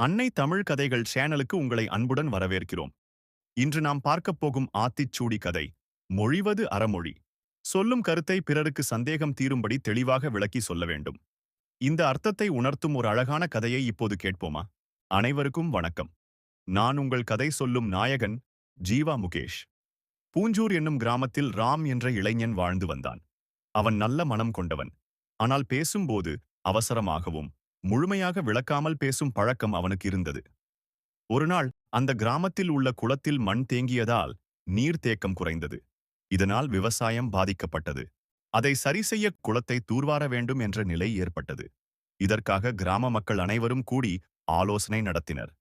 அன்னை தமிழ் கதைகள் சேனலுக்கு உங்களை அன்புடன் வரவேற்கிறோம். இன்று நாம் பார்க்கப் போகும் ஆத்திச்சூடி கதை மொழிவது அறமொழி. சொல்லும் கருத்தை பிறருக்கு சந்தேகம் தீரும்படி தெளிவாக விளக்கி சொல்ல வேண்டும். இந்த அர்த்தத்தை உணர்த்தும் ஒரு அழகான கதையை இப்போது கேட்போமா? அனைவருக்கும் வணக்கம். நான் உங்கள் கதை சொல்லும் நாயகன் ஜீவா முகேஷ். பூஞ்சூர் என்னும் கிராமத்தில் ராம் என்ற இளைஞன் வாழ்ந்து வந்தான். அவன் நல்ல மனம் கொண்டவன். ஆனால் பேசும்போது அவசரமாகவும் முழுமையாக விளக்காமல் பேசும் பழக்கம் அவனுக்கு இருந்தது. ஒருநாள் அந்த கிராமத்தில் உள்ள குளத்தில் மண் தேங்கியதால் நீர் தேக்கம் குறைந்தது. இதனால் விவசாயம் பாதிக்கப்பட்டது. அதை சரி செய்ய குளத்தை தூர்வார வேண்டும் என்ற நிலை ஏற்பட்டது. இதற்காக கிராம மக்கள் அனைவரும் கூடி ஆலோசனை நடத்தினர்.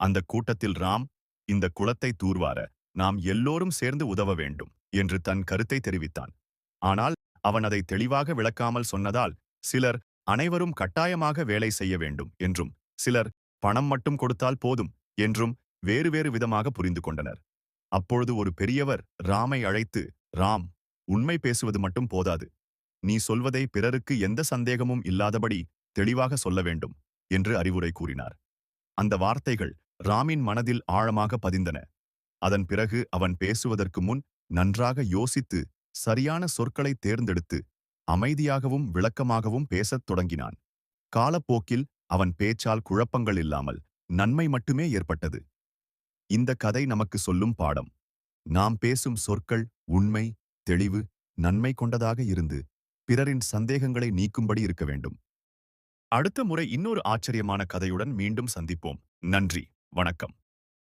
அந்த கூட்டத்தில் ராம் இந்த குளத்தை தூர்வார நாம் எல்லோரும் சேர்ந்து உதவ வேண்டும் என்று தன் கருத்தை தெரிவித்தான். ஆனால் அவன் அதை தெளிவாக விளக்காமல் சொன்னதால் சிலர் அனைவரும் கட்டாயமாக வேலை செய்ய வேண்டும் என்றும் சிலர் பணம் மட்டும் கொடுத்தால் போதும் என்றும் வேறு வேறு விதமாக புரிந்து கொண்டனர். அப்பொழுது ஒரு பெரியவர் ராமை அழைத்து ராம் உண்மை பேசுவது மட்டும் போதாது. நீ சொல்வதை பிறருக்கு எந்த சந்தேகமும் இல்லாதபடி தெளிவாக சொல்ல வேண்டும் என்று அறிவுரை கூறினார். அந்த வார்த்தைகள் ராமின் மனதில் ஆழமாக பதிந்தன. அதன் பிறகு அவன் பேசுவதற்கு முன் நன்றாக யோசித்து சரியான சொற்களை தேர்ந்தெடுத்து அமைதியாகவும் விளக்கமாகவும் பேசத் தொடங்கினான். காலப்போக்கில் அவன் பேச்சால் குழப்பங்கள் இல்லாமல் நன்மை மட்டுமே ஏற்பட்டது. இந்த கதை நமக்கு சொல்லும் பாடம் நாம் பேசும் சொற்கள் உண்மை தெளிவு நன்மை கொண்டதாக இருந்து பிறரின் சந்தேகங்களை நீக்கும்படி இருக்க வேண்டும். அடுத்த முறை இன்னொரு ஆச்சரியமான கதையுடன் மீண்டும் சந்திப்போம். நன்றி வணக்கம்.